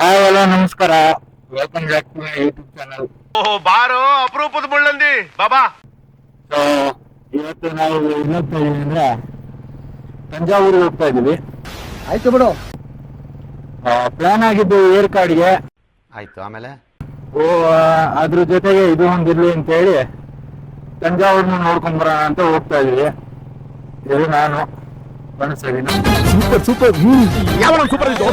Hi hello ನಮಸ್ಕಾರ. Welcome back to my YouTube channel ಓಹೋ ಬಾರೋ ಅಪರೂಪದ ಮುಳ್ಳಂದಿ. ಬಾಬಾ. ಸೊ ಇವತ್ತು ನಾವು ಎಲ್ಲಿ ಹೋಗ್ತಾ ಇದೀವಿ ಅಂದ್ರೆ ತಂಜಾವೂರಿಗೆ ಹೋಗ್ತಾ ಇದೀವಿ ಆಯ್ತು ಬಿಡು. ಪ್ಲಾನ್ ಆಗಿದ್ದು ಏರ್ ಕಾರ್ಡ್ಗೆ ಆಯ್ತು ಆಮೇಲೆ? ಓ ಅದ್ರ ಜೊತೆಗೆ ಇದು ಒಂದಿರ್ಲಿ ಅಂತ ಹೇಳಿ ತಂಜಾವೂರ್ನ ನೋಡ್ಕೊಂಡ್ ಬರೋಣ ಅಂತ ಹೋಗ್ತಾ ಇದೀವಿ ಇದು ನಾನು. ಮನಸ್ಸಾಗಿನ ಸೂಪರ್ ಸೂಪರ್ ಯಾವ ಸೂಪರ್ ಇದು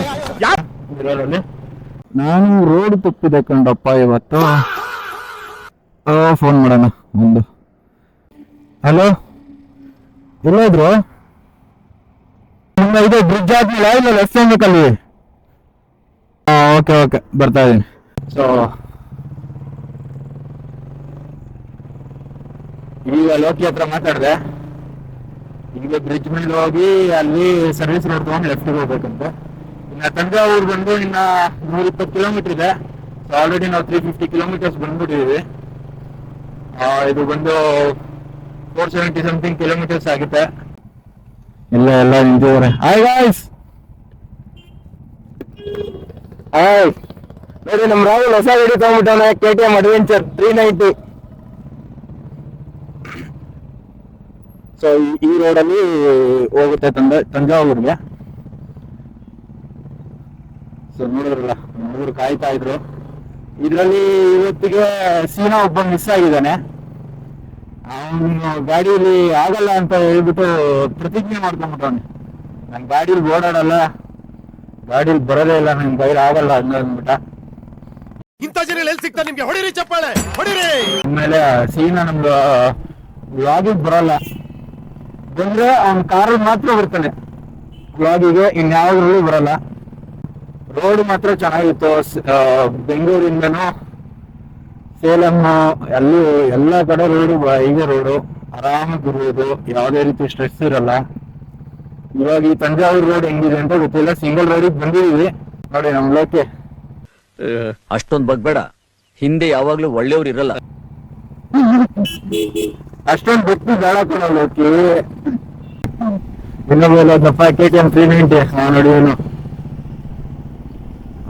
ನಾನು ರೋಡ್ ತಪ್ಪಿದೆ ಕಂಡಪ್ಪ ಇವತ್ತು. ಫೋನ್ ಮಾಡೋಣ ಒಂದು. ಹಲೋ ಎಲ್ಲಾದ್ರು? ನಿಮ್ಮ ಇದು ಬ್ರಿಡ್ಜ್ ಆದ್ಮೇಲೆ ಇಲ್ಲ ಲೆಫ್ಟ್ ಹ್ಯಾಂಡ್ ಬೇಕಲ್ಲಿ ಓಕೆ ಓಕೆ ಬರ್ತಾ ಇದೀನಿ ಸೊ ಈಗ ಲೋಕಿ ಹತ್ರ ಮಾತಾಡಿದೆ. ಈಗ ಬ್ರಿಡ್ಜ್ ಮೇಲೆ ಹೋಗಿ ಅಲ್ಲಿ ಸರ್ವಿಸ್ ರೋಡ್ ತಗೊಂಡು ಲೆಫ್ಟ್ ಹೋಗ್ಬೇಕಂತೆ. ತಂಜಾವೂರು ಬಂದು ಇನ್ನ ನೂರ ಇಪ್ಪತ್ತು ಕಿಲೋಮೀಟರ್ ಇದೆ ಆಲ್ರೆಡಿ ನಾವು ತ್ರೀ ಫಿಫ್ಟಿ ಕಿಲೋಮೀಟರ್ಸ್ ಬಂದ್ಬಿಟ್ಟಿದೀವಿ. ಇದು ಬಂದು ಫೋರ್ ಸೆವೆಂಟಿ ಸಮಥಿಂಗ್ ಕಿಲೋಮೀಟರ್ಸ್ ಆಗುತ್ತೆ. ಇಲ್ಲ, ಎಲ್ಲ ನಿಂತಿದ್ದಾರೆ ಹಾಯ್ ಗಾಯ್ಸ್ ಹಾಯ್ ನೋಡಿ ನಮ್ಮ ರಾಹುಲ್ ಹೊಸ ಗಾಡಿ ತಗೊಂಡ್ಬಿಟ್ಟಾನೆ K T M adventure three ninety so ಈ ರೋಡಲ್ಲಿ ಹೋಗುತ್ತೆ ತಂದ ತಂಜಾವೂರಿಗೆ. ಸೊ ನೋಡಿದ್ರಲ್ಲ ಹುಡುಗರು ಕಾಯ್ತಾ ಇದ್ರು. ಇದರಲ್ಲಿ ಇವತ್ತಿಗೆ ಸೀನಾ ಒಬ್ಬ ಮಿಸ್ ಆಗಿದ್ದಾನೆ. ಅವನು ಗಾಡಿಯಲ್ಲಿ ಆಗಲ್ಲ ಅಂತ ಹೇಳ್ಬಿಟ್ಟು ಪ್ರತಿಜ್ಞೆ ಮಾಡ್ಕೊಂಬಿಟ್ಟವನು ನನ್ ಗಾಡಿಲ್ ಓಡಾಡಲ್ಲ. ಗಾಡಿಲಿ ಬರೋದೇ ಇಲ್ಲ ನನ್ ಕೈಲಿ ಆಗಲ್ಲ ಹಂಗ ಅಂದ್ಬಿಟ್ಟ. ಇಂಥ ಜನ ಎಲ್ಲಿ ಸಿಗ್ತಾರೆ ನಿಮ್ಗೆ? ಹೊಡಿರಿ ಚಪ್ಪಾಳೆ ಹೊಡಿರಿ! ಆಮೇಲೆ ಸೀನಾ ನಮ್ದು ವ್ಲಾಗಿಗೆ ಬರಲ್ಲ. ಬಂದ್ರೆ ಅವ್ನ ಕಾರಲ್ಲಿ ಮಾತ್ರ ಬರ್ತಾನೆ. ವ್ಲಾಗಿಗೆ ಇನ್ಯಾವುದ್ರಲ್ಲೂ ಬರಲ್ಲ. ರೋಡ್ ಮಾತ್ರ ಚೆನ್ನಾಗಿತ್ತು. ಬೆಂಗಳೂರಿಂದನೂ ಸೇಲಂ ಅಲ್ಲಿ ಎಲ್ಲ ಕಡೆ ರೋಡು ಹೀಗೆ ರೋಡು ಆರಾಮಾಗಿ ಬರುವುದು ಯಾವುದೇ ರೀತಿ ಸ್ಟ್ರೆಸ್ ಇರಲ್ಲ. ಇವಾಗ ಈ ತಂಜಾವೂರು ರೋಡ್ ಹೆಂಗಿದೆ ಅಂತ ಗೊತ್ತಿಲ್ಲ. ಸಿಂಗಲ್ ರೋಡಿಗೆ ಬಂದಿದೀವಿ ನೋಡಿ ನಮ್ ಲೋಕೆ ಅಷ್ಟೊಂದ್ ಬಗ್ಬೇಡ ಹಿಂದೆ ಯಾವಾಗ್ಲೂ ಒಳ್ಳೆಯವ್ರು ಇರಲ್ಲ. ಅಷ್ಟೊಂದು ಗೊತ್ತು ಬೇಡ ಕೊಡೋ ಲೋಕಿ. ಇನ್ನೊಬ್ಬ ದಪ್ಪ K T M three ninety ನೋಡಿ ಇವನು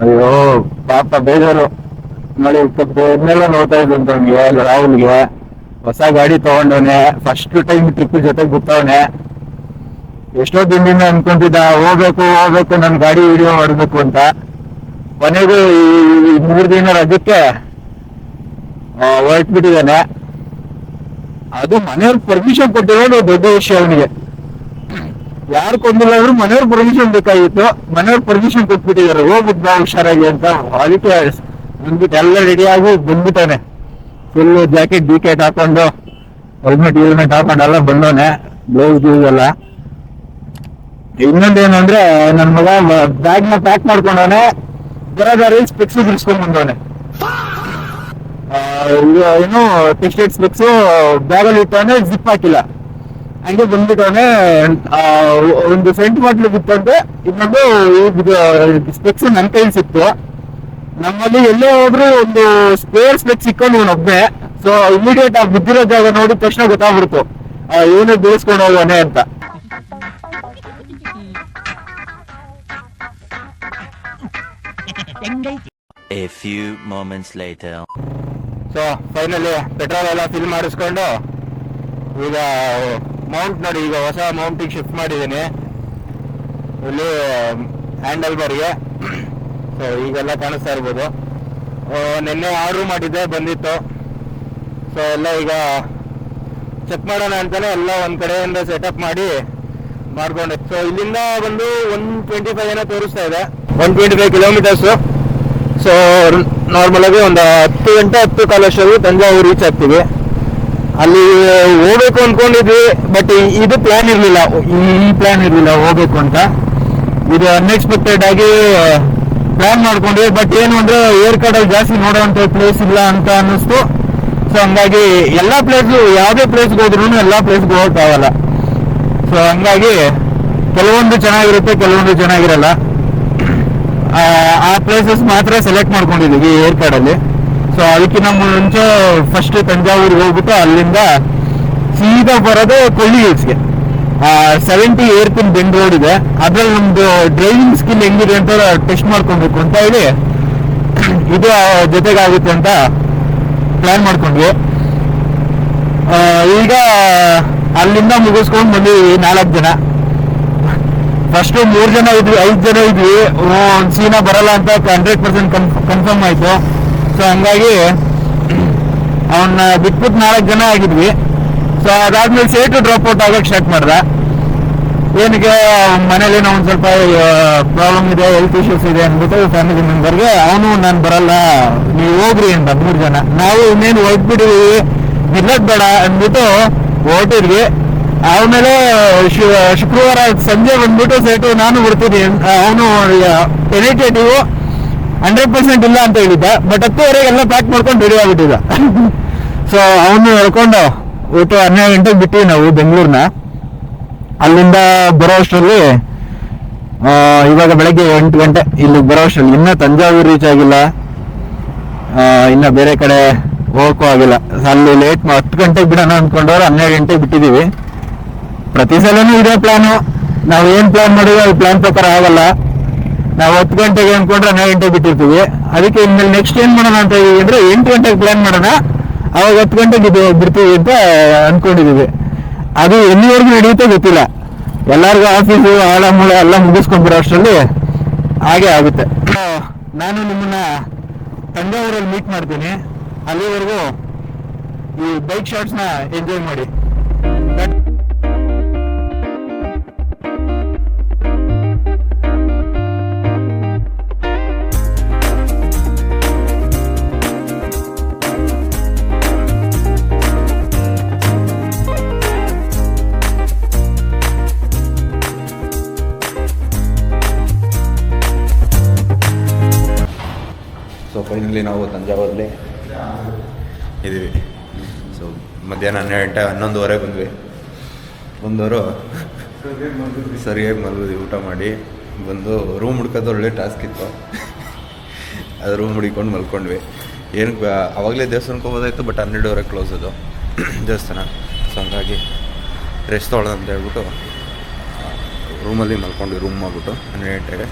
ಅಯ್ಯೋ, ಪಾಪ ಬೇಜಾರು. ನೋಡಿ ಇದನ್ನೆಲ್ಲ ನೋಡ್ತಾ ಇದ್ದಂತ ಅವ್ನಿಗೆ ರಾಹುಲ್ಗೆ. ಹೊಸ ಗಾಡಿ ತಗೊಂಡವನೆ ಫಸ್ಟ್ ಟೈಮ್ ಟ್ರಿಪ್ ಜೊತೆಗೆ ಬಿತ್ತವನೆ ಎಷ್ಟೋ ದಿನದಿಂದ ಅನ್ಕೊಂತಿದ್ದ, ಹೋಗ್ಬೇಕು ಹೋಗ್ಬೇಕು, ನನ್ ಗಾಡಿ ವಿಡಿಯೋ ಮಾಡಬೇಕು ಅಂತ. ಕೊನೆಗೂ ಈ ಮೂರ್ ದಿನ ರಜಕ್ಕೆ ಹೊರಟ್ಬಿಟ್ಟಿದ್ದಾನೆ. ಅದು ಮನೆಯವ್ರಿಗೆ ಪರ್ಮಿಷನ್ ಕೊಟ್ಟಿರೋದು ದೊಡ್ಡ ವಿಷಯ ಅವನಿಗೆ. ಯಾರು ಕೊಂದಿಲ್ಲ ಅಂದ್ರೂ ಮನೆಯವ್ರ ಪರ್ಮಿಷನ್ ಬೇಕಾಗಿತ್ತು. ಮನೆಯವ್ರ ಪರ್ಮಿಷನ್ ಕೊಟ್ಬಿಟ್ಟಿದ್ದಾರೆ. ಹೋಗ್ಬಿಟ್ಟು ಬಾ ಹುಷಾರಾಗಿ ಅಂತ ಅದಕ್ಕೆ ಬಂದ್ಬಿಟ್ಟು ಎಲ್ಲ ರೆಡಿ ಆಗಿ ಬಂದ್ಬಿಟ್ಟಾನೆ ಫುಲ್ ಜಾಕೆಟ್ ಡಿಕೆಟ್ ಹಾಕೊಂಡು ಹೆಲ್ಮೆಟ್ ಗಿಲ್ಮೆಟ್ ಹಾಕೊಂಡು ಎಲ್ಲ ಬಂದವನೆ. ಗ್ಲೌಸ್ ಗ್ಲೌಸ್ ಎಲ್ಲ. ಇನ್ನೊಂದೇನು ಅಂದ್ರೆ, ನನ್ ಮಗ ಬ್ಯಾಗ್ನ ಪ್ಯಾಕ್ ಮಾಡ್ಕೊಂಡವನೆ. ಬರೋದಾರಿ ಸ್ಪೆಕ್ಸ್ ಬಿಡಿಸ್ಕೊಂಡ್ ಬಂದವನೆ. ಏನು ಟೆಕ್ಸ್ಟೈಲ್ ಸ್ಪೆಕ್ಸ್ ಬ್ಯಾಗಲ್ಲಿ ಇಟ್ಟವನೆ ಜಿಪ್ ಹಾಕಿಲ್ಲ. ಹಂಗೆ ಬಂದ್ಬಿಟ್ಟವನೆ ಒಂದು ಸೆಂಟ್ ಬಾಟ್ಲು ಬಿತ್ತಂತೆ ಇನ್ನೊಂದು ಸ್ಪೆಕ್ಸ್ ನನ್ನ ಕೈಲಿ ಸಿಕ್ತು. ನಮ್ಮಲ್ಲಿ ಎಲ್ಲೇ ಹೋದ್ರು ಒಂದು ಸ್ಪೇರ್ ಸ್ಪೆಕ್ಸ್ ಸಿಕ್ಕೊಂಡು ಇವನೊಬ್ಬೆ ಸೊ ಇಮಿಡಿಯೇಟ್ ಆಗಿ ಬಿದ್ದಿರೋ ಜಾಗ ನೋಡಿದ ತಕ್ಷಣ ಗೊತ್ತಾಗ್ಬಿಡ್ತು. ಇವನೇ ಬೀಳಿಸ್ಕೊಂಡು ಹೋಗೋಣ ಅಂತ. A few moments later. So finally petrol ಎಲ್ಲ ಫಿಲ್ ಮಾಡಿಸ್ಕೊಂಡು ಈಗ ಮೌಂಟ್ ನೋಡಿ, ಈಗ ಹೊಸ ಮೌಂಟಿಗೆ ಶಿಫ್ಟ್ ಮಾಡಿದ್ದೀನಿ. ಇಲ್ಲಿ ಹ್ಯಾಂಡಲ್ ಬಾರಿಗೆ ಸೊ ಈಗೆಲ್ಲ ಕಾಣಿಸ್ತಾ ಇರ್ಬೋದು. ನಿನ್ನೆ ಆರ್ಡ್ರ್ ಮಾಡಿದ್ದೆ, ಬಂದಿತ್ತು. ಸೊ ಎಲ್ಲ ಈಗ ಚೆಕ್ ಮಾಡೋಣ ಅಂತಲೇ ಎಲ್ಲ ಒಂದು ಕಡೆಯಿಂದ ಸೆಟಪ್ ಮಾಡಿ ಮಾಡ್ಕೊಂಡೆ. ಸೊ ಇಲ್ಲಿಂದ ಬಂದು ಒನ್ ಟ್ವೆಂಟಿ ಫೈವ್ ಏನೋ ತೋರಿಸ್ತಾ ಇದೆ. One twenty five kilometres so normal ಆಗಿ ಒಂದು ಹತ್ತು ಗಂಟೆ, ಹತ್ತು ಕಾಲಷ್ಟರಲ್ಲಿ ತಂಜಾವೂರು ರೀಚ್ ಆಗ್ತೀವಿ. ಅಲ್ಲಿ ಹೋಗ್ಬೇಕು ಅನ್ಕೊಂಡಿದ್ವಿ ಬಟ್ ಇದು ಪ್ಲಾನ್ ಇರಲಿಲ್ಲ. ಈ ಪ್ಲಾನ್ ಇರಲಿಲ್ಲ ಹೋಗ್ಬೇಕು ಅಂತ. ಇದು ಅನ್ಎಕ್ಸ್ಪೆಕ್ಟೆಡ್ ಆಗಿ ಪ್ಲಾನ್ ಮಾಡ್ಕೊಂಡ್ವಿ ಬಟ್ ಏನು ಅಂದ್ರೆ ಏರ್ ಕಡಲ್ ಜಾಸ್ತಿ ನೋಡುವಂತ ಪ್ಲೇಸ್ ಇಲ್ಲ ಅಂತ ಅನ್ನಿಸ್ತು. ಸೊ ಹಂಗಾಗಿ ಎಲ್ಲಾ ಪ್ಲೇಸ್ ಯಾವುದೇ ಪ್ಲೇಸ್ಗೆ ಹೋದ್ರೂ ಎಲ್ಲಾ ಪ್ಲೇಸ್ಗೆ ಹೋಗಕ್ಕಾಗಲ್ಲ ಸೊ ಹಂಗಾಗಿ ಕೆಲವೊಂದು ಚೆನ್ನಾಗಿರುತ್ತೆ ಕೆಲವೊಂದು ಚೆನ್ನಾಗಿರಲ್ಲ. ಆ, ಪ್ಲೇಸಸ್ ಮಾತ್ರ ಸೆಲೆಕ್ಟ್ ಮಾಡ್ಕೊಂಡಿದೀವಿ ಏರ್ಪಾಡ್ ಅಲ್ಲಿ. ಸೊ ಅದಕ್ಕಿಂತ ಮುಂಚೆ ಫಸ್ಟ್ ತಂಜಾವೂರಿಗೆ ಹೋಗ್ಬಿಟ್ಟು ಅಲ್ಲಿಂದ ಸೀದಾ ಬರೋದು ಕೊಳ್ಳಿ ಹಿಲ್ಸ್ಗೆ seventy hairpin bend road ಇದೆ. ಅದ್ರಲ್ಲಿ ನಮ್ದು ಡ್ರೈವಿಂಗ್ ಸ್ಕಿಲ್ ಹೆಂಗಿದೆ ಅಂತ ಟೆಸ್ಟ್ ಮಾಡ್ಕೊಬೇಕು ಅಂತ ಹೇಳಿ ಇದು ಜೊತೆಗಾಗುತ್ತೆ ಅಂತ ಪ್ಲಾನ್ ಮಾಡ್ಕೊಂಡ್ವಿ. ಈಗ ಅಲ್ಲಿಂದ ಮುಗಿಸ್ಕೊಂಡು ಬಂದಿವಿ ನಾಲ್ಕು ಜನ. ಫಸ್ಟ್ ಮೂರ್ ಜನ ಇದ್ವಿ, ಐದು ಜನ ಇದ್ವಿ. ಒಂದ್ ಸೀನಾ ಬರಲ್ಲ ಅಂತ ಹಂಡ್ರೆಡ್ ಪರ್ಸೆಂಟ್ ಕನ್ಫರ್ಮ್ ಆಯ್ತು. ಸೊ ಹಂಗಾಗಿ, ಅವನ್ನ ಬಿಟ್ಬಿಟ್ಟು ನಾಲ್ಕು ಜನ ಆಗಿದ್ವಿ. ಸೊ ಅದಾದ್ಮೇಲೆ ಸೇಟು ಡ್ರಾಪ್ ಔಟ್ ಆಗೋಕೆ ಸ್ಟಾರ್ಟ್ ಮಾಡ್ದ. ಏನಕ್ಕೆ ಮನೇಲಿ ಏನೋ ಒಂದು ಸ್ವಲ್ಪ ಪ್ರಾಬ್ಲಮ್ ಇದೆ ಹೆಲ್ತ್ ಇಶ್ಯೂಸ್ ಇದೆ ಅಂದ್ಬಿಟ್ಟು ಫ್ಯಾಮಿಲಿ ಮೆಂಬರ್ಗೆ ಅವನು, ನಾನು ಬರಲ್ಲ. ನೀವು ಹೋಗ್ರಿ ಅಂತ ಮೂರ್ ಜನ. ನಾವು ಇನ್ನೇನು ಹೊರಟ್ಬಿಟ್ಟಿದೀವಿ ನಿಲ್ಲದ್ ಬೇಡ ಅಂದ್ಬಿಟ್ಟು ಹೊರಟಿದ್ವಿ. ಆಮೇಲೆ ಶುಕ್ರವಾರ ಸಂಜೆ ಬಂದ್ಬಿಟ್ಟು ಸೇಟು, ನಾನು ಬರ್ತೀನಿ ಅವನು ಪೆನಿಟೇಟಿವ್ ಹಂಡ್ರೆಡ್ ಪರ್ಸೆಂಟ್ ಇಲ್ಲ ಅಂತ ಹೇಳಿದ್ದ ಬಟ್ ಹತ್ತುವರೆಗೆ ಎಲ್ಲ ಪ್ಯಾಕ್ ಮಾಡ್ಕೊಂಡು ರೆಡಿ ಆಗಿಬಿಟ್ಟಿದ್ದ. ಸೊ ಅವನು ಹೇಳ್ಕೊಂಡು ಒಟ್ಟು ಹನ್ನೆರಡು ಗಂಟೆಗೆ ಬಿಟ್ಟಿವಿ ನಾವು ಬೆಂಗಳೂರಿನ. ಅಲ್ಲಿಂದ ಬರೋ ಅಷ್ಟರಲ್ಲಿ ಇವಾಗ ಬೆಳಗ್ಗೆ ಎಂಟು ಗಂಟೆ ಇಲ್ಲಿಗೆ ಬರೋ ಅಷ್ಟರಲ್ಲಿ. ಇನ್ನೂ ತಂಜಾವೂರು ರೀಚ್ ಆಗಿಲ್ಲ. ಇನ್ನು ಬೇರೆ ಕಡೆ ಹೋಗೋಕ್ಕೂ ಆಗಿಲ್ಲ. ಅಲ್ಲಿ ಲೇಟ್ ಹತ್ತು ಗಂಟೆಗೆ ಬಿಡೋಣ ಅಂದ್ಕೊಂಡವ್ರು ಹನ್ನೆರಡು ಗಂಟೆಗೆ ಬಿಟ್ಟಿದ್ದೀವಿ ಪ್ರತಿ ಸಲನೂ ಇದೇ ಪ್ಲಾನು ನಾವು ಏನು ಪ್ಲಾನ್ ಮಾಡಿದ್ರೆ ಅದು ಪ್ಲಾನ್ ಪ್ರಕಾರ ಆಗಲ್ಲ. ನಾವು ಹತ್ತು ಗಂಟೆಗೆ ಅನ್ಕೊಂಡ್ರೆ ಹನ್ನೆರಡು ಗಂಟೆಗೆ ಬಿಟ್ಟಿರ್ತೀವಿ. ಅದಕ್ಕೆ ಇನ್ಮೇಲೆ ನೆಕ್ಸ್ಟ್ ಏನ್ ಮಾಡೋಣ ಅಂತ ಇದೀವಿ ಅಂದ್ರೆ ಎಂಟು ಗಂಟೆಗೆ ಪ್ಲಾನ್ ಮಾಡೋಣ. ಅವಾಗ ಹತ್ತು ಗಂಟೆಗೆ ಇದು ಬಿಡ್ತೀವಿ ಅಂತ ಅನ್ಕೊಂಡಿದೀವಿ. ಅದು ಎಲ್ಲಿವರೆಗೂ ನಡೆಯುತ್ತೋ ಗೊತ್ತಿಲ್ಲ. ಎಲ್ಲರಿಗೂ ಆಫೀಸು ಆಳ ಮೂಳ ಎಲ್ಲ ಮುಗಿಸ್ಕೊಂಡ್ಬಿಡೋ ಅಷ್ಟರಲ್ಲಿ ಹಾಗೆ ಆಗುತ್ತೆ. ನಾನು ನಿಮ್ಮನ್ನ ತಂಜಾವೂರಲ್ಲಿ ಮೀಟ್ ಮಾಡ್ತೀನಿ. ಅಲ್ಲಿವರೆಗೂ ಈ ಬೈಕ್ ಶಾರ್ಟ್ಸ್ನ ಎಂಜಾಯ್ ಮಾಡಿ. ತಂಜಾವೂರಲ್ಲಿ ಇದ್ದೀವಿ. ಸೊ ಮಧ್ಯಾಹ್ನ ಹನ್ನೆರಡು ಗಂಟೆ, ಹನ್ನೊಂದುವರೆ ಬಂದ್ವಿ. ಬಂದವರು ಸರಿಯಾಗಿ ಮಲಗಿದ್ವಿ ಊಟ ಮಾಡಿ. ಬಂದು ರೂಮ್ ಹುಡ್ಕೋದು ಒಳ್ಳೆ ಟಾಸ್ಕ್ ಇತ್ತು. ಅದು ರೂಮ್ ಹುಡಿಕೊಂಡು ಮಲ್ಕೊಂಡ್ವಿ. ಏನು ಅವಾಗಲೇ ದೇವಸ್ಥಾನಕ್ಕೆ ಹೋಗೋದಾಯಿತು ಬಟ್ ಹನ್ನೆರಡುವರೆ ಕ್ಲೋಸ್ ಅದು. ದೇವಸ್ಥಾನ. ಸೊ ಹಂಗಾಗಿ ರೆಸ್ಟ್ ಅಂತ ಹೇಳ್ಬಿಟ್ಟು ರೂಮಲ್ಲಿ ಮಲ್ಕೊಂಡ್ವಿ ರೂಮ್ ಮಾಡಿಬಿಟ್ಟು, ಹನ್ನೆರಡು ಗಂಟೆಗೆ.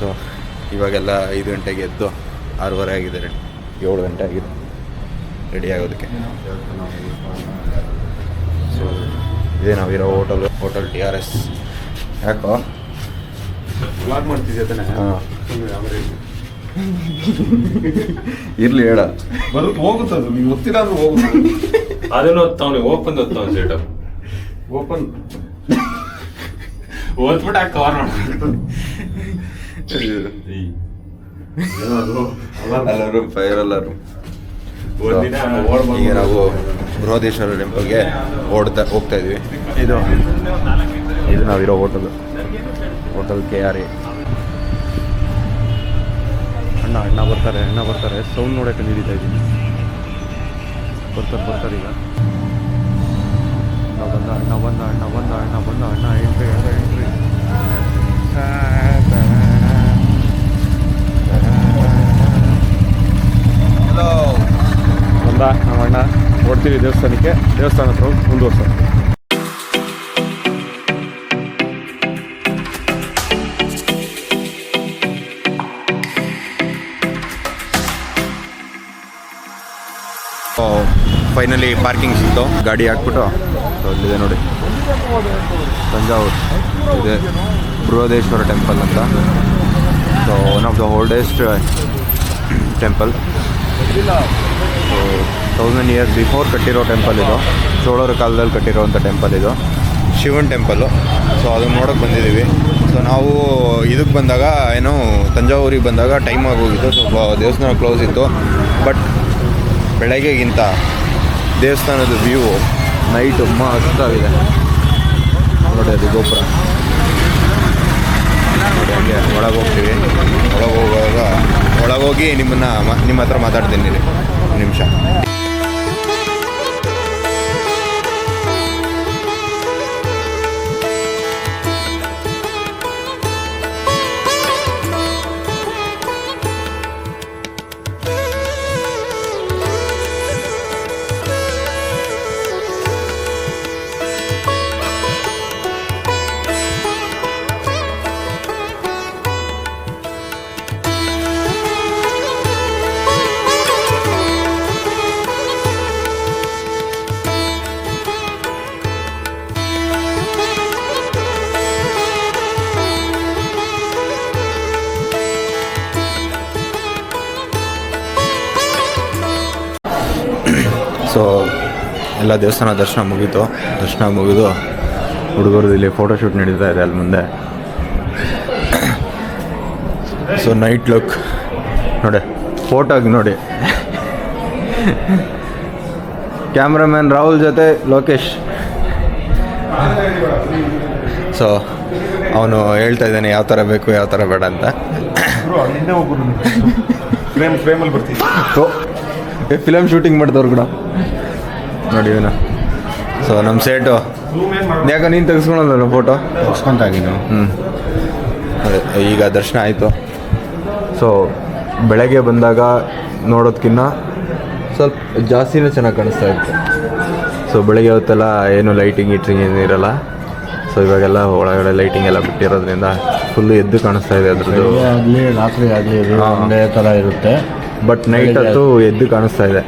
ಸೊ ಇವಾಗೆಲ್ಲ ಐದು ಗಂಟೆಗೆ ಎದ್ದು ಆರೂವರೆ ಆಗಿದೆ ರೆಡಿ ಏಳು ಗಂಟೆ ಆಗಿದೆ. ರೆಡಿ ಆಗೋದಕ್ಕೆ. ಸೊ ಇದೇ ನಾವಿರೋ hotel hotel T R S ಯಾಕೋ? ವ್ಲಾಗ್ ಮಾಡ್ತಿದ್ದೆ ತಾನೆ? ಹಾಂ. ಇರ್ಲಿ. ಹೇಳ. ಬರುತ್ತೆ ಹೋಗುತ್ತೆ ಅದು. ನೀವು ಗೊತ್ತಿಲ್ಲ ಅಂದ್ರೆ ಹೋಗುತ್ತೆ ಅದನ್ನು ಓದ್ತಾವನೆ ಓಪನ್ ಓದ್ತಾವ ಸೇಟ ಓಪನ್ ಓದ್ಬಿಟ್ಟು ಆ ಕವರ್ ಮಾಡೋದು ಎಲ್ಲರೂ ಫೈರ್ ಈಗ ನಾವು ಬೃಹದೇಶ್ವರ ಟೆಂಪಲ್ಗೆ ಓಡ್ತಾ ಹೋಗ್ತಾ ಇದ್ವಿ. ಇದು? ಇದು ನಾವಿರೋ hotel hotel K R A ಅಣ್ಣ ಅಣ್ಣ ಬರ್ತಾರೆ ಅಣ್ಣ ಬರ್ತಾರೆ. ಸೌಂಡ್ ನೋಡಕ್ಕೆ ನೀಡಿತಾ ಇದ್ದೀನಿ ಬರ್ತಾರೆ ಬರ್ತಾರೆ ಈಗ. ಅಣ್ಣ ಬಂದ ಅಣ್ಣ ಬಂದ ಅಣ್ಣ ಬಂದ ಅಣ್ಣ ಬಂದ ಅಣ್ಣ ಎಂಟ್ರಿ ಅಣ್ಣ ಎಂಟ್ರಿ ಬಂದ ನಮ್ಮ ಅಣ್ಣ ಹೊಡ್ತೀವಿ ದೇವಸ್ಥಾನಕ್ಕೆ. ದೇವಸ್ಥಾನ ಹತ್ರ ಮುಂದುವರ್ಸ ಫೈನಲಿ ಪಾರ್ಕಿಂಗ್ ಸಿಕ್ತು. ಗಾಡಿ ಹಾಕ್ಬಿಟ್ಟು ಸೊ ಅಲ್ಲಿದೆ ನೋಡಿ. ತಂಜಾವೂರ್. ಇದೆ ಬೃಹದೇಶ್ವರ ಟೆಂಪಲ್ ಅಂತ. So one of the oldest temple thousand years before ಕಟ್ಟಿರೋ ಟೆಂಪಲ್ ಇದು. ಚೋಳರ ಕಾಲದಲ್ಲಿ ಕಟ್ಟಿರೋವಂಥ ಟೆಂಪಲ್ ಇದು. ಶಿವನ್ ಟೆಂಪಲ್ಲು ಸೊ ಅದನ್ನು ನೋಡೋಕ್ಕೆ ಬಂದಿದ್ದೀವಿ ಸೊ ನಾವು ಇದಕ್ಕೆ ಬಂದಾಗ, ಏನು, ತಂಜಾವೂರಿಗೆ ಬಂದಾಗ ಟೈಮ್ ಆಗೋಗಿತ್ತು ಸ್ವಲ್ಪ ದೇವಸ್ಥಾನ ಕ್ಲೋಸ್ ಇತ್ತು. ಬಟ್ ಬೆಳಗ್ಗೆಗಿಂತ ದೇವಸ್ಥಾನದ ವ್ಯೂ ನೈಟು ಮಸ್ತಾಗಿದೆ. ನೋಡಿ ಅದು ಗೋಪುರ. ಹಂಗೆ ಒಳಗೆ ಹೋಗ್ತೀವಿ. ಒಳಗೆ ಹೋಗುವಾಗ ಒಳಗೋಗಿ ನಿಮ್ಮನ್ನ ನಿಮ್ಮ ಹತ್ರ ಮಾತಾಡ್ತೀನಿ ನಿಮಿಷ. ಎಲ್ಲ ದೇವಸ್ಥಾನ ದರ್ಶನ ಮುಗೀತು. ದರ್ಶನ ಮುಗಿದು ಹುಡುಗರು ಇಲ್ಲಿ ಫೋಟೋಶೂಟ್ ನಡೀತಾ ಇದೆ ಅಲ್ಲಿ ಮುಂದೆ. ಸೊ ನೈಟ್ ಲುಕ್ ನೋಡಿ ಫೋಟೋಗೆ ನೋಡಿ. ಕ್ಯಾಮ್ರಾಮ್ಯಾನ್ ರಾಹುಲ್ ಜೊತೆ ಲೋಕೇಶ್. ಸೊ ಅವನು ಹೇಳ್ತಾ ಇದ್ದಾನೆ ಯಾವ ಥರ ಬೇಕು ಯಾವ ಥರ ಬೇಡ ಅಂತ. ಫಿಲಮ್ ಶೂಟಿಂಗ್ ಮಾಡಿದವ್ರು ಕೂಡ. ನೋಡಿ ಇವನು ಸೊ ನಮ್ಮ ಸೇಟು ಯಾಕೆ ನೀನು ತೆಗೆಸ್ಕೊಳಲ್ಲ ಫೋಟೋ ಹೊಸ್ಕೊಂತ ನೀನು ಹ್ಞೂ ಅದೇ ಈಗ ದರ್ಶನ ಆಯಿತು. ಸೊ ಬೆಳಗ್ಗೆ ಬಂದಾಗ ನೋಡೋದಕ್ಕಿಂತ ಸ್ವಲ್ಪ ಜಾಸ್ತಿನೇ ಚೆನ್ನಾಗಿ ಕಾಣಿಸ್ತಾ ಇತ್ತು. ಸೊ ಬೆಳಗ್ಗೆ ಹೊತ್ತೆಲ್ಲ ಏನು ಲೈಟಿಂಗ್ ಗೀಟಿಂಗ್ ಏನು ಇರಲ್ಲ. ಸೊ ಇವಾಗೆಲ್ಲ ಒಳಗಡೆ ಲೈಟಿಂಗ್ ಎಲ್ಲ ಬಿಟ್ಟಿರೋದ್ರಿಂದ ಫುಲ್ಲು ಎದ್ದು ಕಾಣಿಸ್ತಾ ಇದೆ ಅದ್ರದ್ದು. ಆಗಲಿ ರಾತ್ರಿ ಆಗಲಿ ಒಂದೇ ಥರ ಇರುತ್ತೆ. ಬಟ್ ನೈಟ್ ಅಂತೂ ಎದ್ದು ಕಾಣಿಸ್ತಾ ಇದೆ.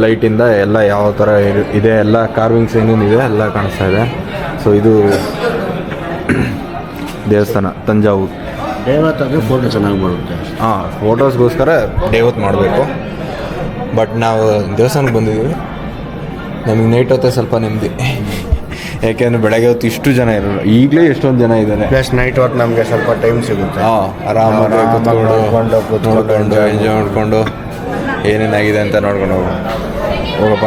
ಲೈಟಿಂದ ಎಲ್ಲ ಯಾವ ಥರ ಇದೆ ಎಲ್ಲ ಕಾರ್ವಿಂಗ್ಸ್ ಇದೆ ಎಲ್ಲ ಕಾಣಿಸ್ತಾ ಇದೆ. ಸೊ ಇದು ದೇವಸ್ಥಾನ ತಂಜಾವೂರು. ದೇವತಾಗೆ ಫೋಟೋ ಚೆನ್ನಾಗಿ ಬರುತ್ತೆ. ಹಾಂ ಫೋಟೋಸ್ಗೋಸ್ಕರ ದೇವತ್ ಹೊತ್ತು ಮಾಡಬೇಕು. ಬಟ್ ನಾವು ದೇವಸ್ಥಾನಕ್ಕೆ ಬಂದಿದ್ದೀವಿ. ನಮಗೆ ನೈಟ್ ಹೊತ್ತೆ ಸ್ವಲ್ಪ ನೆಮ್ಮದಿ. ಯಾಕೆಂದರೆ ಬೆಳಗ್ಗೆ ಹೊತ್ತು ಇಷ್ಟು ಜನ ಇರಲ್ಲ ಈಗಲೇ ಎಷ್ಟೊಂದು ಜನ ಇದ್ದಾರೆ ಪ್ಲಸ್ ನೈಟ್ ಹೊತ್ತು ನಮಗೆ ಸ್ವಲ್ಪ ಟೈಮ್ ಸಿಗುತ್ತೆ. ಹಾಂ ಆರಾಮಾಗಿ ಆರಾಮಾಗಿ ಕೂತ್ಕೊಂಡು ನೋಡ್ಕೊಂಡು, ಎಂಜಾಯ್ ಮಾಡಿಕೊಂಡು ಏನೇನಾಗಿದೆ ಅಂತ ನೋಡ್ಕೊಂಡು ಹೋಗೋ. ಹೋಗಪ್ಪ.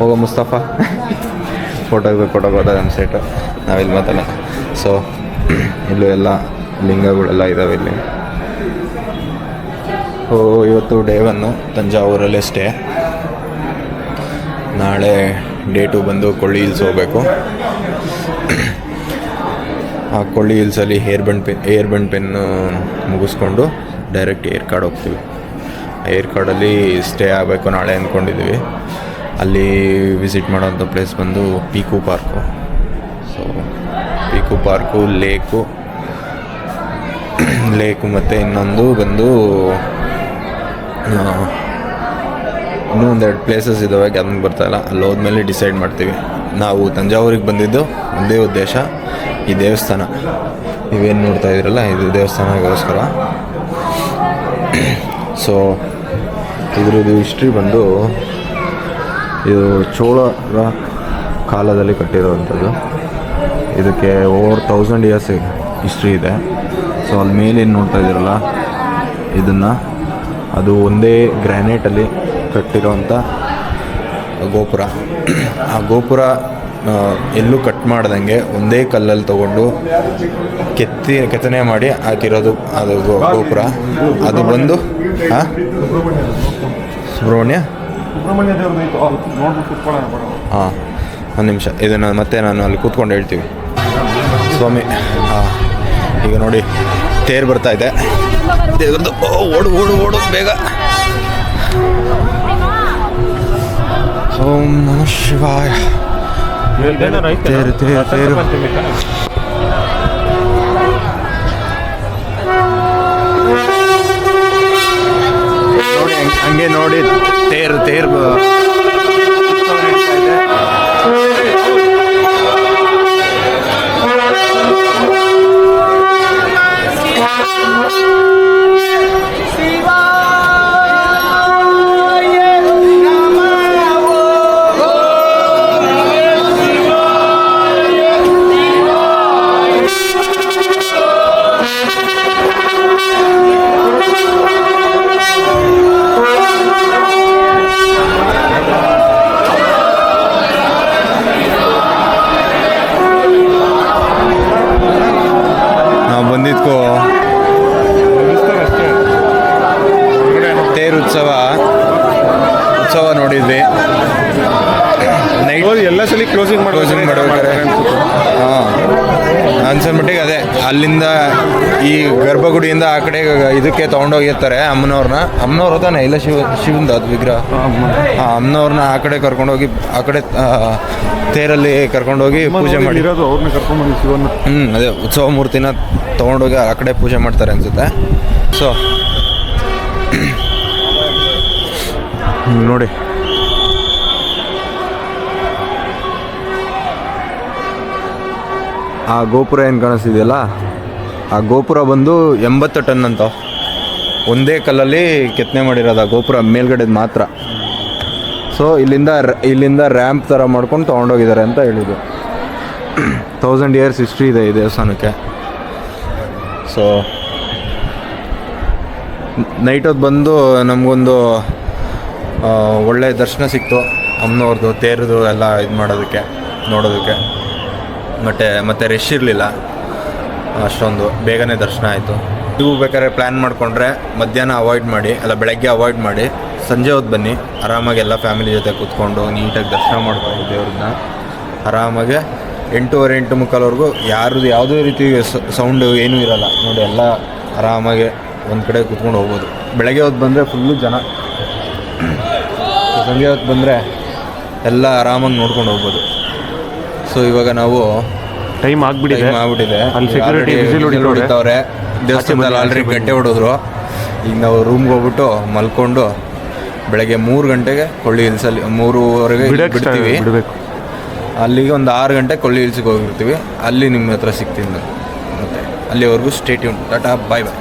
ಹೋಗೋ ಮುಸ್ತಫಾ. ಫೋಟೋಗೆ ಹೋದ ನಮ್ಮ ಸೈಟು ನಾವಿಲ್ಲಿ ಮಾತಲ್ಲ ಸೊ ಇಲ್ಲೂ ಎಲ್ಲ ಲಿಂಗಗಳೆಲ್ಲ ಇದ್ದಾವೆ ಇಲ್ಲಿ. ಓ ಇವತ್ತು ಡೇ ಒನ್ನು ತಂಜಾವೂರಲ್ಲೇ ಸ್ಟೇ ನಾಳೆ ಡೇ ಟು ಬಂದು ಕೊಳ್ಳಿ ಹಿಲ್ಸ್ ಹೋಗಬೇಕು. ಆ ಕೊಳ್ಳಿ ಹಿಲ್ಸಲ್ಲಿ hair bend pin air bend pin ಮುಗಿಸ್ಕೊಂಡು ಡೈರೆಕ್ಟ್ ಏರ್ ಕಾರ್ಡ್ ಹೋಗ್ತೀವಿ. ಏರ್ ಕಾರ್ಡಲ್ಲಿ ಸ್ಟೇ ಆಗಬೇಕು ನಾಳೆ ಅಂದ್ಕೊಂಡಿದ್ದೀವಿ ಅಲ್ಲಿ ವಿಸಿಟ್ ಮಾಡೋಂಥ ಪ್ಲೇಸ್ ಬಂದು peak park. So, peak park, lake lake ಮತ್ತು ಇನ್ನೊಂದು ಬಂದು ಇನ್ನೂ ಒಂದೆರಡು ಪ್ಲೇಸಸ್ ಇದಾವೆ ಗಮನಕ್ಕೆ ಬರ್ತಾಯಿಲ್ಲ ಅಲ್ಲಿ ಹೋದ್ಮೇಲೆ ಡಿಸೈಡ್ ಮಾಡ್ತೀವಿ. ನಾವು ತಂಜಾವೂರಿಗೆ ಬಂದಿದ್ದು ಒಂದೇ ಉದ್ದೇಶ, ಈ ದೇವಸ್ಥಾನ. ನೀವೇನು ನೋಡ್ತಾ ಇದ್ದೀರಲ್ಲ, ಇದು ದೇವಸ್ಥಾನಗೋಸ್ಕರ ಸೊ ಇದ್ರದ್ದು ಹಿಸ್ಟ್ರಿ ಬಂದು, ಇದು ಚೋಳರ ಕಾಲದಲ್ಲಿ ಕಟ್ಟಿರುವಂಥದ್ದು. ಇದಕ್ಕೆ ಓವರ್ ತೌಸಂಡ್ ಇಯರ್ಸ್ ಹಿಸ್ಟ್ರಿ ಇದೆ. ಸೊ ಅಲ್ಲಿ ಮೇಲೆ ನೋಡ್ತಾ ಇದ್ದೀರಲ್ಲ, ಇದನ್ನು. ಅದು ಒಂದೇ ಗ್ರ್ಯಾನೈಟಲ್ಲಿ ಕಟ್ಟಿರೋವಂಥ ಗೋಪುರ. ಆ ಗೋಪುರ ಎಲ್ಲೂ ಕಟ್ ಮಾಡ್ದಂಗೆ ಒಂದೇ ಕಲ್ಲಲ್ಲಿ ತಗೊಂಡು ಕೆತ್ತಿ, ಕೆತ್ತನೆ ಮಾಡಿ ಹಾಕಿರೋದು ಅದು ಗೋಪುರ. ಅದು ಬಂದು ಹಾಂ ಸುಬ್ರಹ್ಮಣ್ಯ? ಹಾಂ ಒಂದು ನಿಮಿಷ. ಇದನ್ನು ಮತ್ತೆ ನಾನು ಅಲ್ಲಿ ಕೂತ್ಕೊಂಡು ಹೇಳ್ತೀವಿ. ಸ್ವಾಮಿ ಹಾಂ ಈಗ ನೋಡಿ, ತೇರು ಬರ್ತಾ ಇದೆ. ಓಡು ಓಡು ಓಡು, ಬೇಗ. ಓಂ ನಮಃ ಶಿವಾಯ ತೇರು ತೇರು ತೇರು ನೋಡಿ ಹಂಗ್- ನೋಡಿ ತೇರು ತೇರು ಸಲ ಕ್ಲೋಸಿಂಗ್ ಕ್ಲೋಸಿಂಗ್ ಮಾಡ್ಬೇಕಾರೆ ಹಾಂ. ಅನ್ಸನ್ ಮಟ್ಟಿಗೆ ಅದೇ ಅಲ್ಲಿಂದ ಈ ಗರ್ಭಗುಡಿಯಿಂದ ಆ ಕಡೆ ಇದಕ್ಕೆ ತೊಗೊಂಡೋಗಿರ್ತಾರೆ ಅಮ್ಮನವ್ರನ್ನ. ಅಮ್ಮನವ್ರ ತಾನೆ ಇಲ್ಲ ಶಿವ ಶಿವಂದ ಅದು ವಿಗ್ರಹ. ಹಾಂ ಅಮ್ಮನವ್ರನ್ನ ಆ ಕಡೆ ಕರ್ಕೊಂಡೋಗಿ ಆ ಕಡೆ ತೇರಲ್ಲಿ ಕರ್ಕೊಂಡೋಗಿ ಪೂಜೆ ಮಾಡಿ. ಹ್ಞೂ ಅದೇ ಉತ್ಸವ ಮೂರ್ತಿನ ತೊಗೊಂಡೋಗಿ ಆ ಕಡೆ ಪೂಜೆ ಮಾಡ್ತಾರೆ ಅನ್ಸುತ್ತೆ. ಸೊ ನೋಡಿ. ಆ ಗೋಪುರ ಏನು ಕಾಣಿಸ್ತಿದೆಯಲ್ಲ? ಆ ಗೋಪುರ ಬಂದು ಎಂಬತ್ತು ಟನ್ ಅಂತ. ಒಂದೇ ಕಲ್ಲಲ್ಲಿ ಕೆತ್ತನೆ ಮಾಡಿರೋದು ಆ ಗೋಪುರ ಮೇಲ್ಗಡೆದು ಮಾತ್ರ. ಸೊ ಇಲ್ಲಿಂದ ಇಲ್ಲಿಂದ ರ್ಯಾಂಪ್ ಥರ ಮಾಡ್ಕೊಂಡು ತೊಗೊಂಡೋಗಿದ್ದಾರೆ ಅಂತ ಹೇಳಿದ್ದು ತೌಸಂಡ್ ಇಯರ್ಸ್ ಹಿಸ್ಟ್ರಿ ಇದೆ ಈ ದೇವಸ್ಥಾನಕ್ಕೆ. ಸೊ ನೈಟ್ ಹೊತ್ತು ಬಂದು ನಮಗೊಂದು ಒಳ್ಳೆಯ ಒಳ್ಳೆ ದರ್ಶನ ಸಿಕ್ತು. ಅಮ್ಮನವ್ರದ್ದು, ತೇರದು ಎಲ್ಲ ಇದು ಮಾಡೋದಕ್ಕೆ, ನೋಡೋದಕ್ಕೆ. ಮತ್ತು, ಮತ್ತೆ ರಶ್ ಇರಲಿಲ್ಲ. ಅಷ್ಟೊಂದು, ಬೇಗನೆ ದರ್ಶನ ಆಯಿತು. ನೀವು ಬೇಕಾದ್ರೆ ಪ್ಲ್ಯಾನ್ ಮಾಡಿಕೊಂಡ್ರೆ ಮಧ್ಯಾಹ್ನ ಅವಾಯ್ಡ್ ಮಾಡಿ, ಅಲ್ಲ ಬೆಳಗ್ಗೆ ಅವಾಯ್ಡ್ ಮಾಡಿ, ಸಂಜೆ ಹೊತ್ತು ಬನ್ನಿ. ಆರಾಮಾಗಿ ಎಲ್ಲ ಫ್ಯಾಮಿಲಿ ಜೊತೆ ಕೂತ್ಕೊಂಡು ನೀಟಾಗಿ ದರ್ಶನ ಮಾಡ್ಕೊಂಡು ದೇವ್ರನ್ನ. ಆರಾಮಾಗೆ ಎಂಟೂವರೆ, ಎಂಟು ಮುಕ್ಕಾಲ್ವರೆಗೂ ಯಾರ್ದು ಯಾವುದೇ ರೀತಿ ಸೌಂಡು ಏನೂ ಇರಲ್ಲ. ನೋಡಿ, ಎಲ್ಲ ಆರಾಮಾಗೆ ಒಂದು ಕಡೆ ಕೂತ್ಕೊಂಡು ಹೋಗ್ಬೋದು. ಬೆಳಗ್ಗೆ ಹೊತ್ತು ಬಂದರೆ ಫುಲ್ಲು ಜನ. ಸಂಜೆ ಹೊತ್ತು ಬಂದರೆ ಎಲ್ಲ ಆರಾಮಾಗಿ ನೋಡ್ಕೊಂಡು ಹೋಗ್ಬೋದು. ಸೊ ಇವಾಗ ನಾವು ಟೈಮ್ ಆಗ್ಬಿಟ್ಟಿದೆ. ಆಗ್ಬಿಟ್ಟಿದೆ. ಅಲ್ಲಿ ಸೆಕ್ಯೂರಿಟಿ Already whistle whistle ಹೊಡಿತವ್ರೆ. ದೇವಸ್ಥಾನದಲ್ಲಿ ಆಲ್ರೆಡಿ ಗಂಟೆ ಹೊಡೆದ್ರು. ಈಗ ನಾವು ರೂಮ್ಗೆ ಹೋಗ್ಬಿಟ್ಟು ಮಲ್ಕೊಂಡು ಬೆಳಗ್ಗೆ ಮೂರು ಗಂಟೆಗೆ ಕೊಳ್ಳಿ ಹಿಲ್ಸಲ್ಲಿ ಮೂರುವರೆಗೆ ಬಿಡ್ತೀವಿ. ಅಲ್ಲಿಗೆ ಒಂದು ಆರು ಗಂಟೆ ಕೊಳ್ಳಿ ಹಿಲ್ಸಿಗೆ ಹೋಗಿರ್ತೀವಿ. ಅಲ್ಲಿ ನಿಮ್ಮ ಹತ್ರ ಸಿಗ್ತೀನಿ ಮತ್ತೆ ಅಲ್ಲಿವರೆಗೂ ಸ್ಟೇಟ್ಯೂನ್ ಟಾಟಾ ಬಾಯ್ ಬಾಯ್